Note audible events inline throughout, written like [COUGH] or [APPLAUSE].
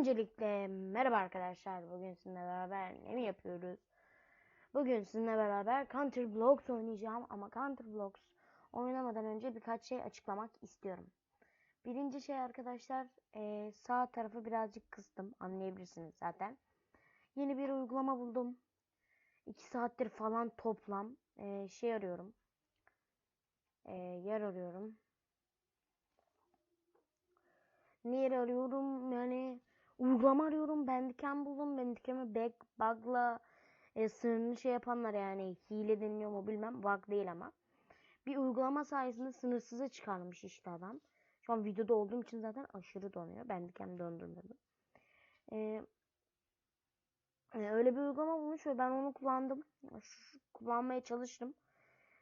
Öncelikle merhaba arkadaşlar. Bugün sizinle beraber ne mi yapıyoruz? Bugün sizinle beraber Counter Blocks oynayacağım ama Counter Blocks oynamadan önce birkaç şey açıklamak istiyorum. Birinci şey arkadaşlar eee, sağ tarafı birazcık kıstım anlayabilirsiniz zaten. Yeni bir uygulama buldum. 2 saattir falan toplam eee, şey arıyorum. Eee, yer arıyorum. Yer arıyorum yani uygulama arıyorum. Bandicam buldum. Bandicam'ı back bug'la e, sınırını şey yapanlar yani hile deniliyor mu bilmem. Bug değil ama. Bir uygulama sayesinde sınırsıza çıkarmış işte adam. Şu an videoda olduğum için zaten aşırı donuyor. Bandicam döndürmedim. Ee, öyle bir uygulama bulmuş ve ben onu kullandım. Kullanmaya çalıştım.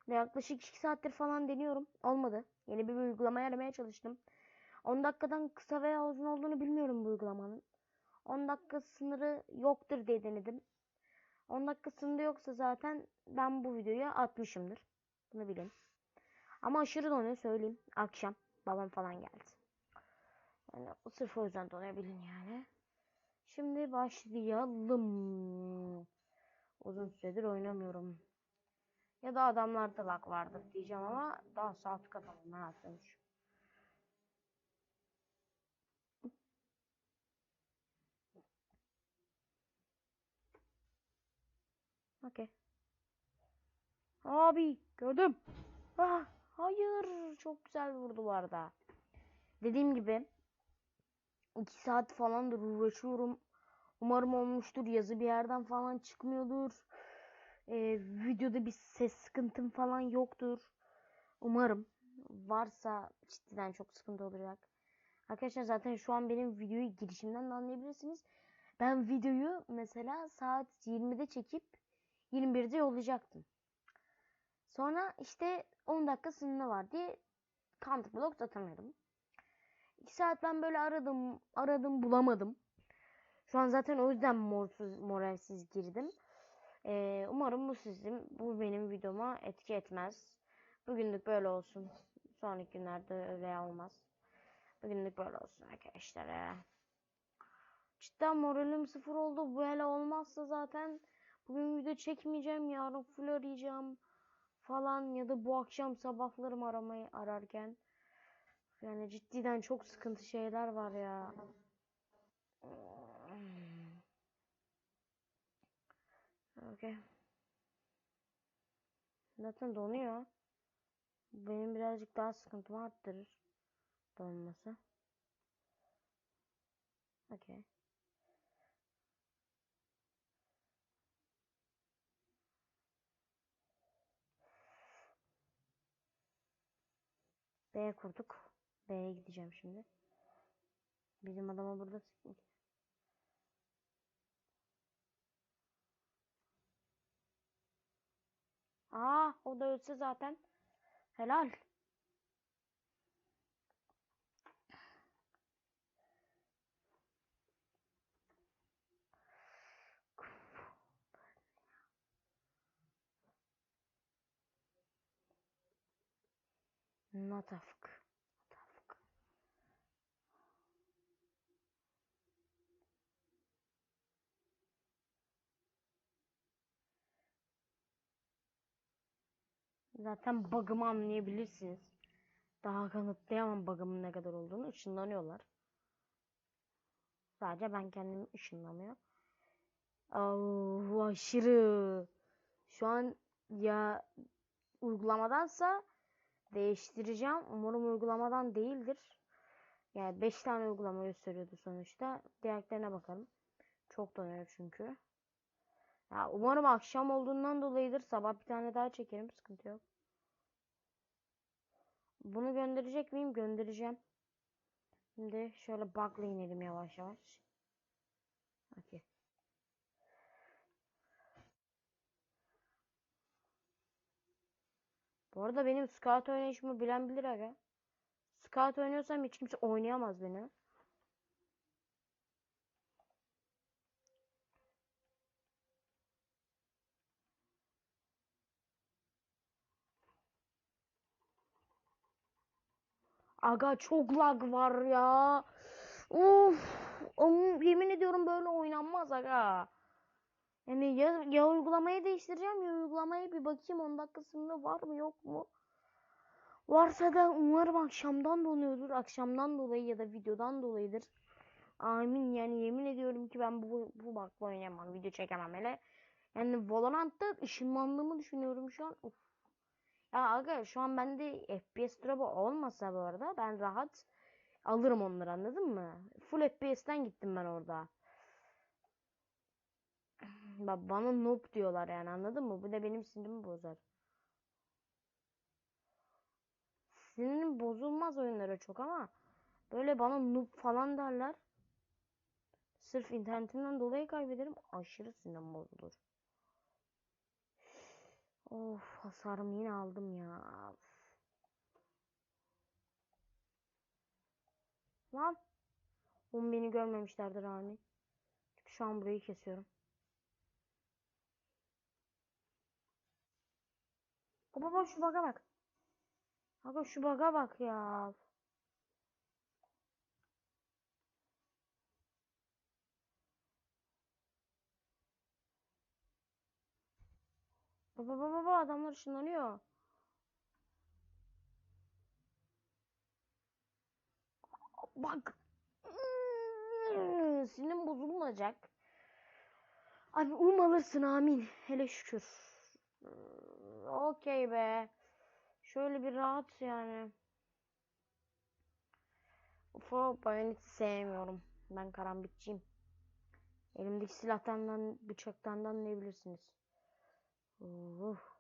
Yaklaşık 2 saattir falan deniyorum. Olmadı. Yeni bir uygulama aramaya çalıştım. 10 dakikadan kısa veya uzun olduğunu bilmiyorum bu uygulamanın. 10 dakika sınırı yoktur diye denedim. 10 dakika sınırı yoksa zaten ben bu videoyu atmışımdır. Bunu bilin. Ama aşırı donuyor söyleyeyim. Akşam babam falan geldi. Yani sırf o yüzden donuyor bilin yani. Şimdi başlayalım. Uzun süredir oynamıyorum. Ya da adamlarda lag vardır diyeceğim ama daha saat kapalı. Ne yapıyormuş? Okey. Abi gördüm. Ah, hayır. Çok güzel vurdu bu arada. Dediğim gibi 2 saat falandır uğraşıyorum. Umarım olmuştur. Yazı bir yerden falan çıkmıyordur. Ee, videoda bir ses sıkıntım falan yoktur. Umarım. Varsa cidden çok sıkıntı olacak. Arkadaşlar zaten şu an benim videoyu girişimden de anlayabilirsiniz. Ben videoyu mesela saat 20'de çekip 21'de yollayacaktım. Sonra işte 10 dakika sınırı var diye counter block atamıyordum. 2 saat ben böyle aradım, aradım bulamadım. Şu an zaten o yüzden morsuz, moralsiz girdim. Ee, umarım bu sizin, bu benim videoma etki etmez. Bugünlük böyle olsun. Sonraki günlerde öyle olmaz. Bugünlük böyle olsun arkadaşlar. Cidden moralim sıfır oldu. Bu hele olmazsa zaten bugün video çekmeyeceğim. Yarın full arayacağım falan ya da bu akşam sabahlarım aramayı ararken. Yani cidden çok sıkıntı şeyler var ya. Okay. Zaten donuyor. Benim birazcık daha sıkıntımı arttırır. Donması. Okay. B'ye kurduk. B'ye gideceğim şimdi. Bizim adama burada sıkmış. Aa, o da ölse zaten. Helal. Natafk. Natafk. Zaten bug'ımı anlayabilirsiniz. Daha kanıtlayamam bug'ımın ne kadar olduğunu. Işınlanıyorlar. Sadece ben kendim ışınlamıyor. Oh, aşırı. Şu an ya uygulamadansa değiştireceğim. Umarım uygulamadan değildir. Yani 5 tane uygulama gösteriyordu sonuçta. Diğerlerine bakalım. Çok donuyor çünkü. Ya umarım akşam olduğundan dolayıdır. Sabah bir tane daha çekerim. Sıkıntı yok. Bunu gönderecek miyim? Göndereceğim. Şimdi şöyle bug'la inelim yavaş yavaş. Okey. Bu arada benim scout oynayışımı bilen bilir aga. Scout oynuyorsam hiç kimse oynayamaz beni. Aga çok lag var ya. Uf. Oğlum, yemin ediyorum böyle oynanmaz aga. Yani ya, ya uygulamayı değiştireceğim ya uygulamayı bir bakayım 10 dakikasında var mı yok mu? Varsa da umarım akşamdan donuyordur. Akşamdan dolayı ya da videodan dolayıdır. Amin yani yemin ediyorum ki ben bu bu bakla oynayamam. Video çekemem hele. Yani Valorant'ta ışınlandığımı düşünüyorum şu an. Uf. Ya aga şu an bende FPS drop'u olmasa bu arada ben rahat alırım onları anladın mı? Full FPS'ten gittim ben orada. Bak bana noob diyorlar yani anladın mı? Bu da benim sinirimi bozar. Sinirim bozulmaz oyunlara çok ama böyle bana noob falan derler. Sırf internetimden dolayı kaybederim. Aşırı sinirim bozulur. Of hasarımı yine aldım ya. Lan. Oğlum beni görmemişlerdir hani. Çünkü şu an burayı kesiyorum. Baba bak şu baga bak. Aga şu baga bak ya. Baba baba baba adamlar ışınlanıyor. Bak. Hmm, Sinirim bozulmayacak. Abi um alırsın amin. Hele şükür. Okey be. Şöyle bir rahat yani. Ufa bayoneti sevmiyorum. Ben karambitçiyim. Elimdeki silahtan bıçaktan da anlayabilirsiniz. Uf.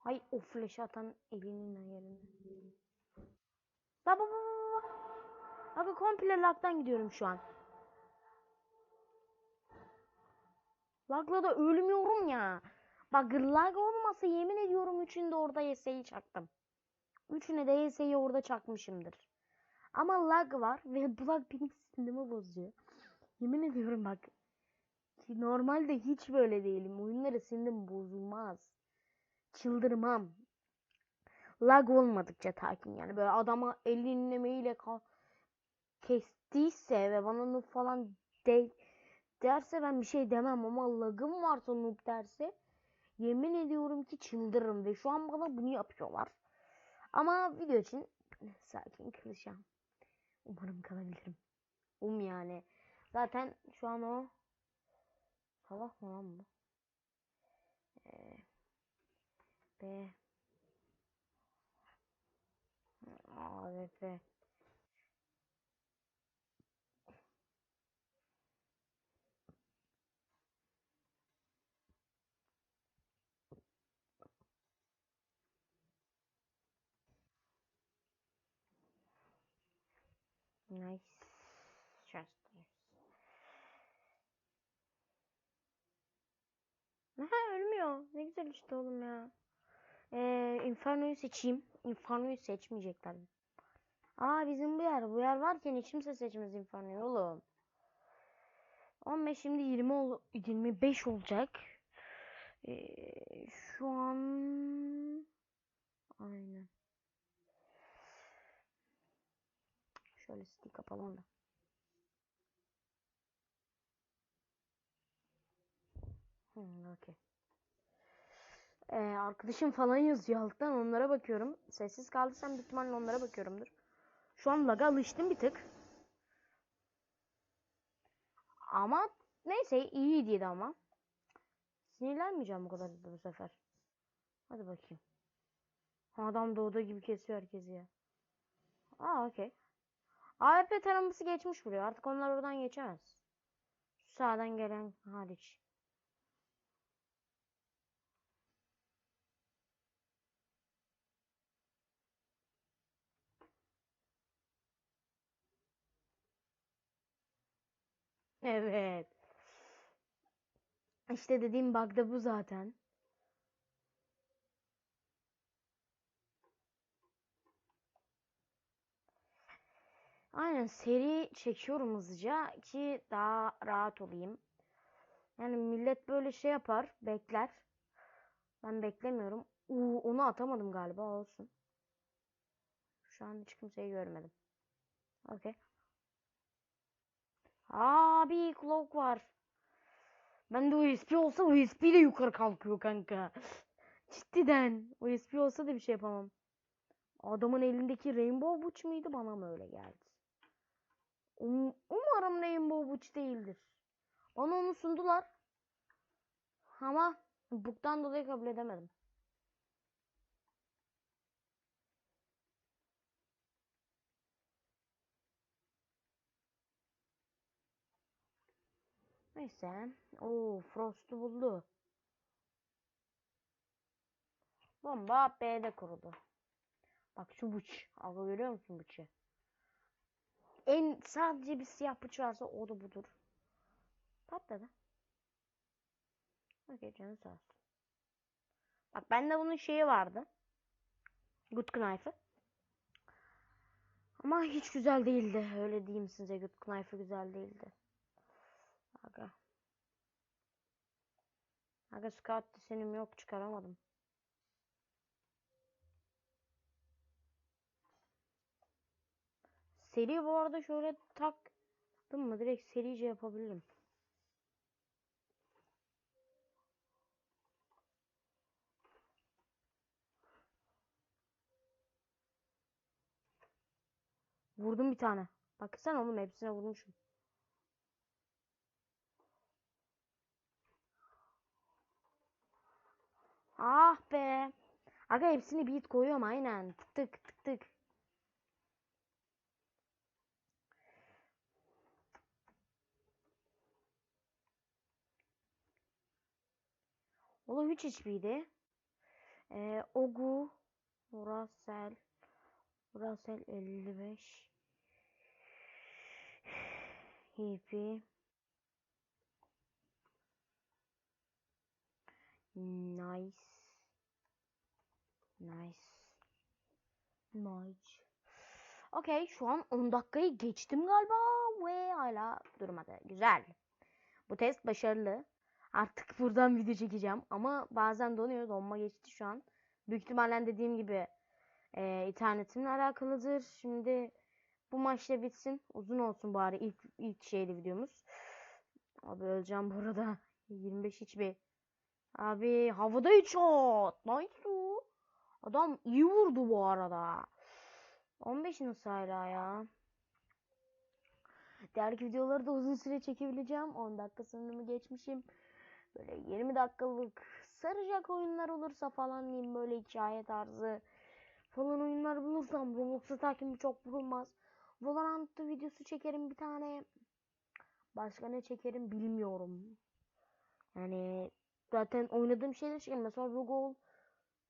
Hay o flash atan elinin ayarını. Baba baba baba. Abi komple lag'dan gidiyorum şu an. Lag'la da ölmüyorum ya. Bak lag olmasa yemin ediyorum üçünde orada YS'yi çaktım. Üçüne de YS'yi orada çakmışımdır. Ama lag var ve bu lag benim sinirimi bozuyor. Yemin ediyorum bak. Ki Normalde hiç böyle değilim. Oyunları sinirim bozulmaz. Çıldırmam. Lag olmadıkça takin yani böyle adama elinlemeyle ka- kestiyse ve bana noob falan de derse ben bir şey demem ama lagım varsa noob derse yemin ediyorum ki çıldırırım ve şu an bana bunu yapıyorlar. Ama video için sakin kalacağım. Umarım kalabilirim. Um yani. Zaten şu an o Salak mı lan bu? Ee, B AWP Nice Chester. Aha ölmüyor. Ne güzel işte oğlum ya. Ee, Inferno'yu seçeyim. Inferno'yu seçmeyecekler. Aa bizim bu yer. Bu yer varken hiç seçmez Inferno'yu oğlum. 15 şimdi 20 ol 25 olacak. Ee, şu an aynen. Şöyle stick yapalım da. Hmm, okey. Ee, arkadaşım falan yazıyor alttan onlara bakıyorum. Sessiz kaldıysam büyük ihtimalle onlara bakıyorumdur. Şu an laga alıştım bir tık. Ama neyse iyiydi ama. Sinirlenmeyeceğim bu kadar da bu sefer. Hadi bakayım. Adam doğduğu gibi kesiyor herkesi ya. Aa okey. AWP taraması geçmiş buraya. Artık onlar oradan geçemez. Sağdan gelen hariç. Evet. İşte dediğim bug da bu zaten. Aynen seri çekiyorum hızlıca ki daha rahat olayım. Yani millet böyle şey yapar, bekler. Ben beklemiyorum. Uu, onu atamadım galiba olsun. Şu an hiç kimseyi görmedim. Okey. Abi clock var. Ben de USP olsa USP de yukarı kalkıyor kanka. Ciddiden. USP olsa da bir şey yapamam. Adamın elindeki Rainbow Buç muydu bana mı öyle geldi? Um- umarım Rainbow Buç değildir. Bana onu sundular. Ama buktan dolayı kabul edemedim. Neyse. Oo, Frost'u buldu. Bomba B'de kuruldu. Bak şu bıç. Aga görüyor musun bıçı? En sadece bir siyah bıç varsa o da budur. Patladı. Okey canı sağ olsun. Bak bende bunun şeyi vardı. Good knife'ı. Ama hiç güzel değildi. Öyle diyeyim size. Good knife'ı güzel değildi. Aga. Aga scout desenim yok çıkaramadım. Seri bu arada şöyle taktım mı direkt serice yapabilirim. Vurdum bir tane. Baksana oğlum hepsine vurmuşum. Ah be. Aga hepsini beat koyuyorum aynen. Tık tık tık tık. Oğlum 3 HP'ydi. Ee, Ogu, Murasel, Murasel 55. Hippie. Nice. Nice. Nice. Okey şu an 10 dakikayı geçtim galiba ve hala durmadı. Güzel. Bu test başarılı. Artık [LAUGHS] buradan video çekeceğim ama bazen donuyor. Donma geçti şu an. Büyük ihtimalle dediğim gibi e, internetimle alakalıdır. Şimdi bu maçta bitsin. Uzun olsun bari ilk ilk şeyli videomuz. Abi öleceğim burada. [LAUGHS] 25 hiçbir. Abi havada 3 shot. Nice. Adam iyi vurdu bu arada. 15 nasıl hala ya? Diğer videoları da uzun süre çekebileceğim. 10 dakika sınırımı geçmişim. Böyle 20 dakikalık saracak oyunlar olursa falan diyeyim böyle hikaye tarzı falan oyunlar bulursam Roblox'ta takibim çok bulunmaz. Valorant videosu çekerim bir tane. Başka ne çekerim bilmiyorum. Yani zaten oynadığım şeyler çekerim. Mesela Rogol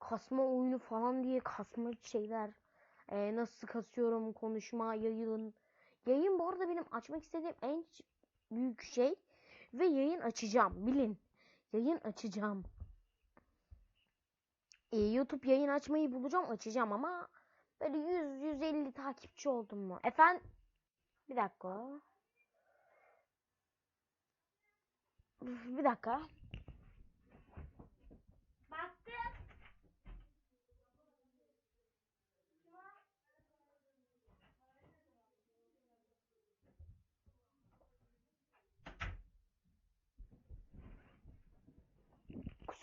kasma oyunu falan diye kasma şeyler. Ee, nasıl kasıyorum konuşma, yayın. Yayın bu arada benim açmak istediğim en büyük şey. Ve yayın açacağım bilin. Yayın açacağım. Ee, YouTube yayın açmayı bulacağım açacağım ama böyle 100-150 takipçi oldum mu? Efendim bir dakika. Bir dakika.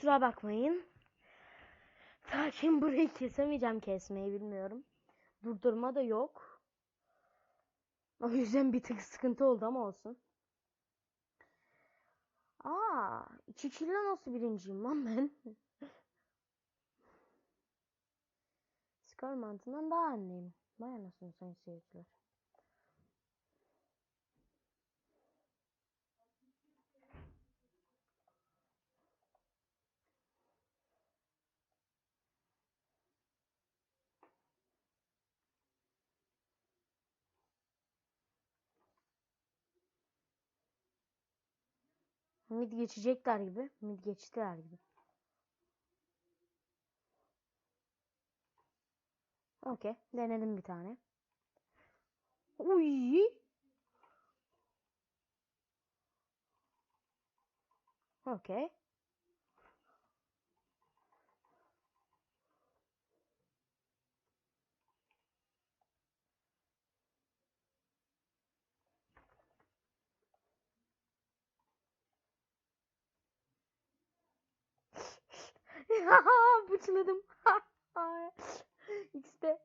Kusura bakmayın. Sakin [LAUGHS] burayı kesemeyeceğim kesmeyi bilmiyorum. Durdurma da yok. O yüzden bir tık sıkıntı oldu ama olsun. Aa, iki nasıl birinciyim lan ben? [LAUGHS] Skor mantığından daha anneyim. Vay anasını sayın seyirciler. Mid geçecekler gibi. Mid geçtiler gibi. Okey. Denedim bir tane. Uy. Okey. [LAUGHS] Bıçladım. [LAUGHS] İşte.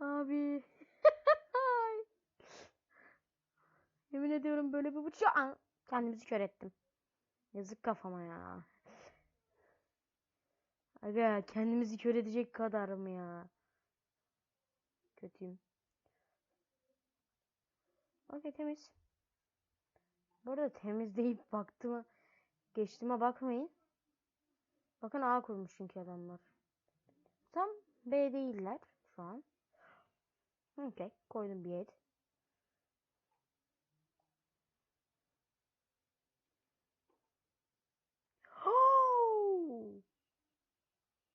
Abi. [LAUGHS] Yemin ediyorum böyle bir bıçağı. Kendimizi kör ettim. Yazık kafama ya. Aga kendimizi kör edecek kadar mı ya? Kötüyüm. Okey temiz. Bu arada temiz deyip baktığıma geçtiğime bakmayın. Bakın A kurmuş çünkü adamlar. Tam B değiller şu an. Okey koydum bir et. [GASPS]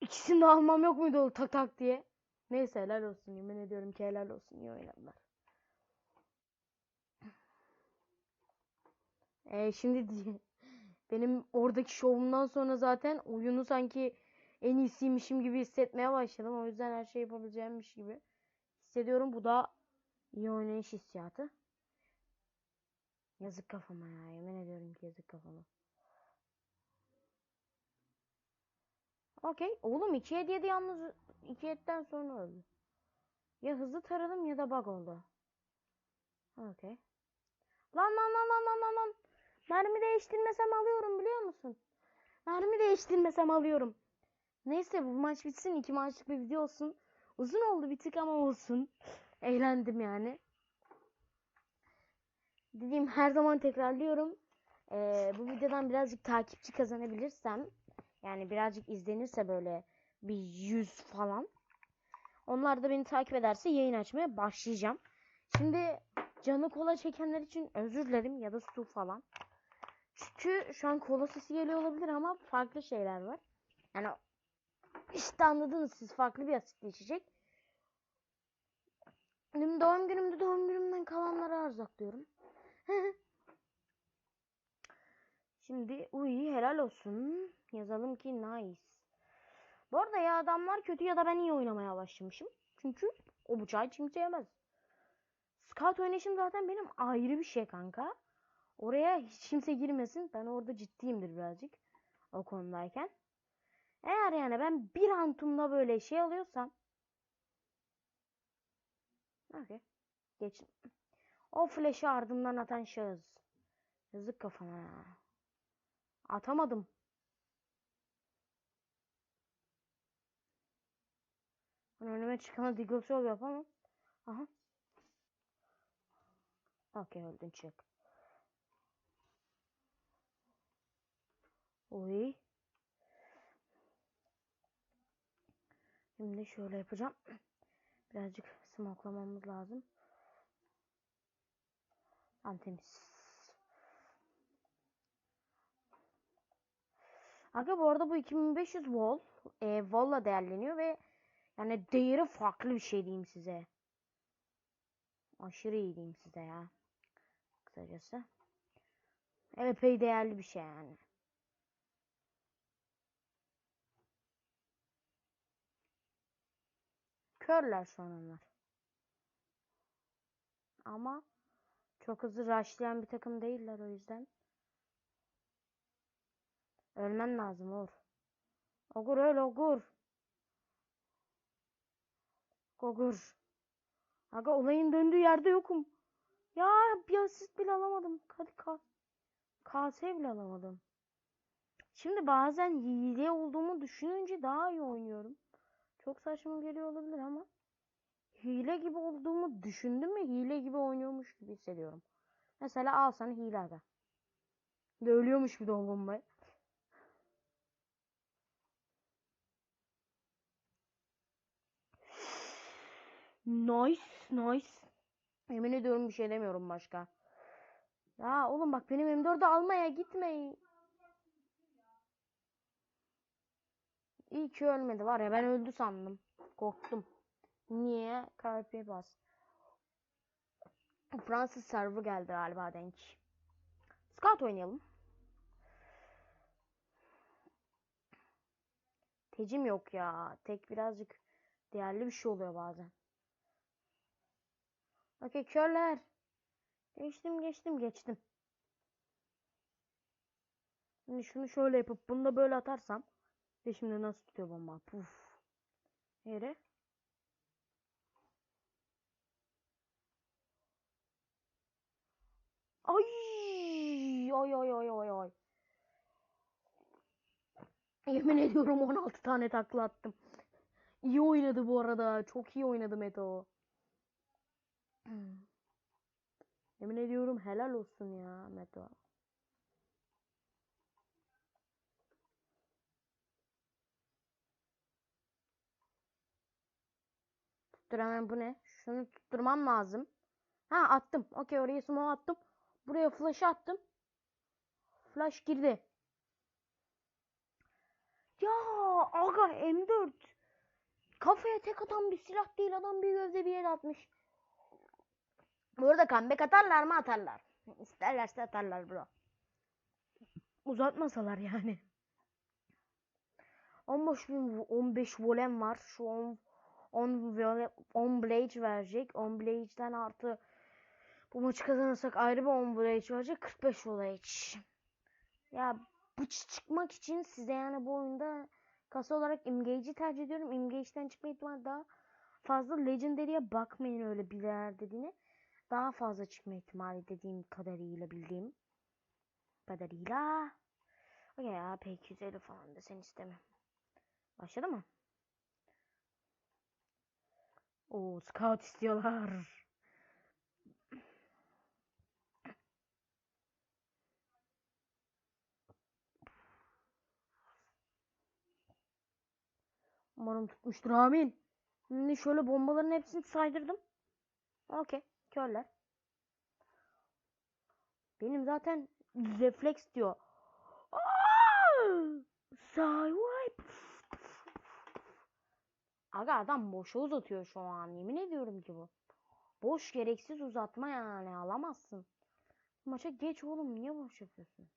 İkisini de almam yok muydu o tak tak diye. Neyse helal olsun yemin ediyorum ki helal olsun iyi oynadılar. E şimdi diye benim oradaki şovumdan sonra zaten oyunu sanki en iyisiymişim gibi hissetmeye başladım. O yüzden her şey yapabileceğimmiş gibi hissediyorum. Bu da iyi oynayış hissiyatı. Yazık kafama ya. Yemin ediyorum ki yazık kafama. Okey. Oğlum 2 hediye de yalnız 2 hediyeden sonra öldü. Ya hızlı taradım ya da bug oldu. Okey. Lan lan lan lan lan lan lan. Mermi değiştirmesem alıyorum biliyor musun? Mermi değiştirmesem alıyorum. Neyse bu maç bitsin. iki maçlık bir video olsun. Uzun oldu bir tık ama olsun. Eğlendim yani. Dediğim her zaman tekrarlıyorum. Ee, bu videodan birazcık takipçi kazanabilirsem yani birazcık izlenirse böyle bir yüz falan. Onlar da beni takip ederse yayın açmaya başlayacağım. Şimdi canı kola çekenler için özür dilerim ya da su falan. Çünkü şu an kola sesi geliyor olabilir ama farklı şeyler var. Yani işte anladınız siz farklı bir asitli içecek. Benim doğum günümde doğum günümden kalanları arzaklıyorum. [LAUGHS] Şimdi uy helal olsun. Yazalım ki nice. Bu arada ya adamlar kötü ya da ben iyi oynamaya başlamışım. Çünkü o bıçağı hiç kimse yemez. Scout oynayışım zaten benim ayrı bir şey kanka. Oraya hiç kimse girmesin. Ben orada ciddiyimdir birazcık. O konudayken. Eğer yani ben bir antumda böyle şey alıyorsam. Okey. Geçin. O flash'ı ardından atan şahıs. Yazık kafana ya. Atamadım. Hani önüme çıkan Deagle Show yapamam. Aha. Okey öldün çık. Oy. Şimdi şöyle yapacağım. Birazcık smoklamamız lazım. Tam temiz. Aga bu arada bu 2500 wall. E, wall'la değerleniyor ve yani değeri farklı bir şey diyeyim size. Aşırı iyi diyeyim size ya. Kısacası. Epey değerli bir şey yani. Körler şu an onlar. Ama çok hızlı rushlayan bir takım değiller o yüzden. Ölmen lazım Uğur. Ogur öl Ogur. Ogur. Aga olayın döndüğü yerde yokum. Ya bir asist bile alamadım. Hadi ka KS bile alamadım. Şimdi bazen hile olduğumu düşününce daha iyi oynuyorum. Çok saçma geliyor olabilir ama hile gibi olduğumu düşündüm ve hile gibi oynuyormuş gibi hissediyorum. Mesela al sana hile. De ölüyormuş bir o bombayı. Nice, nice. Yemin ediyorum bir şey demiyorum başka. Ya oğlum bak benim M4'ü almaya gitmeyin. İyi ki ölmedi var ya ben öldü sandım. Korktum. Niye? Kalpe bas. Fransız server geldi galiba denk. Scout oynayalım. Tecim yok ya. Tek birazcık değerli bir şey oluyor bazen. Okey körler. Geçtim geçtim geçtim. Şimdi şunu şöyle yapıp bunu da böyle atarsam. Ve şimdi nasıl tutuyor bomba? Puf. Yere. Ay! Ay ay ay ay ay. Yemin ediyorum 16 tane takla attım. İyi oynadı bu arada. Çok iyi oynadı Meto. [CLEARS THROAT] Yemin ediyorum helal olsun ya Meto. Hemen bu ne? Şunu tutturmam lazım. Ha attım. Okey oraya smoke attım. Buraya flash attım. Flash girdi. Ya aga M4. Kafaya tek atan bir silah değil adam bir gözle bir yere atmış. Bu arada comeback atarlar mı atarlar. İsterlerse atarlar bro. Uzatmasalar yani. 15 bin, 15 volem var. Şu 10 10 vole- 10 blade verecek. 10 blade'den artı bu maçı kazanırsak ayrı bir 10 blade verecek. 45 volage. Ya bıç çıkmak için size yani bu oyunda kasa olarak Engage'i tercih ediyorum. Engage'den çıkma ihtimali daha fazla. Legendary'e bakmayın öyle biler dediğine. Daha fazla çıkma ihtimali dediğim kadarıyla bildiğim kadarıyla. Okey ya P250 falan da sen istemem. Başladı mı? Oo scout istiyorlar. Umarım tutmuştur amin. Şimdi şöyle bombaların hepsini saydırdım. Okey. Körler. Benim zaten refleks diyor. Sideway. Aga adam boşa uzatıyor şu an. Yemin ediyorum ki bu. Boş gereksiz uzatma yani. Alamazsın. Maça geç oğlum. Niye boş yapıyorsun?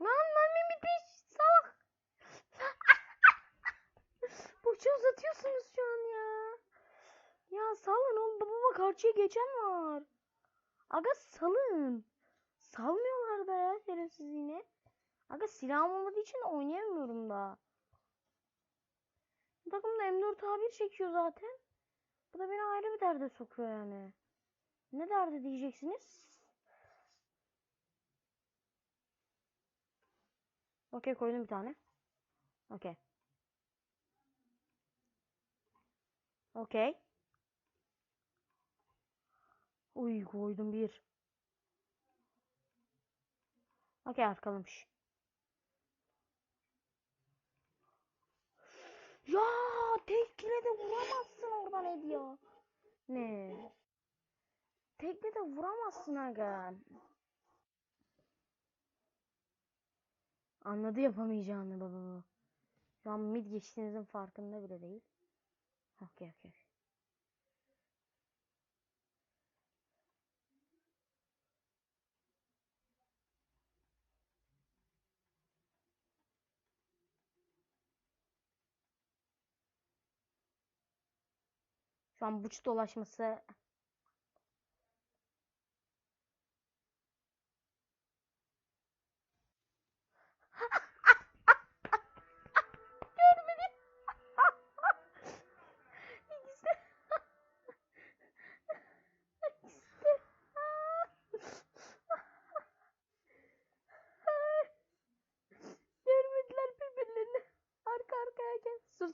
Lan mermi bitmiş. Salak. [LAUGHS] Boşa uzatıyorsunuz şu an. Ya salın oğlum. Babama karşıya geçen var. Aga salın. Salmıyorlar da ya şerefsiz yine. Aga silahım olmadığı için oynayamıyorum da. Bu takım da M4 A1 çekiyor zaten. Bu da beni ayrı bir derde sokuyor yani. Ne derdi diyeceksiniz? Okey koydum bir tane. Okey. Okey. Uy koydum bir. Okey arkalamış. Ya tekle de vuramazsın oradan ediyor. Ne? Tekle de vuramazsın aga. Anladı yapamayacağını baba. Şu an mid geçtiğinizin farkında bile değil. Okey okey. Şu an buç dolaşması.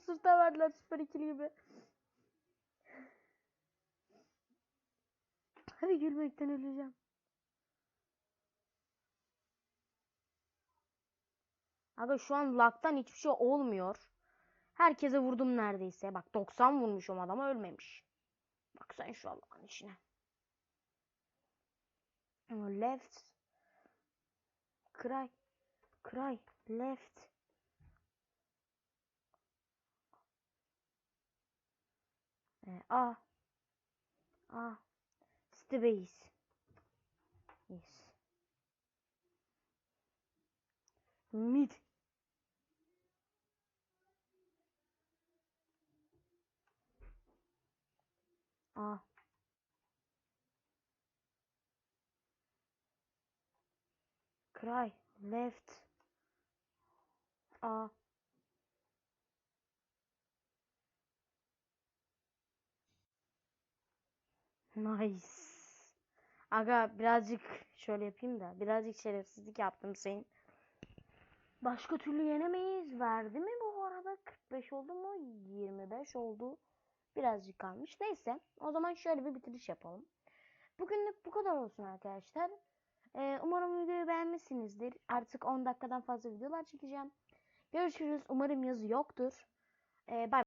Sırta verdiler süper ikili gibi. Hadi gülmekten öleceğim. Aga şu an laktan hiçbir şey olmuyor. Herkese vurdum neredeyse. Bak 90 vurmuşum adama ölmemiş. Bak sen şu Allah'ın işine. Left. Cry. Cry. Left. E, A. A. Space. Yes. Mid. A. Cry. Left. A. Nice. Aga birazcık şöyle yapayım da birazcık şerefsizlik yaptım senin. Başka türlü yenemeyiz. Verdi mi bu arada? 45 oldu mu? 25 oldu. Birazcık kalmış. Neyse. O zaman şöyle bir bitiriş yapalım. Bugünlük bu kadar olsun arkadaşlar. Ee, umarım videoyu beğenmişsinizdir. Artık 10 dakikadan fazla videolar çekeceğim. Görüşürüz. Umarım yazı yoktur. Ee, bye.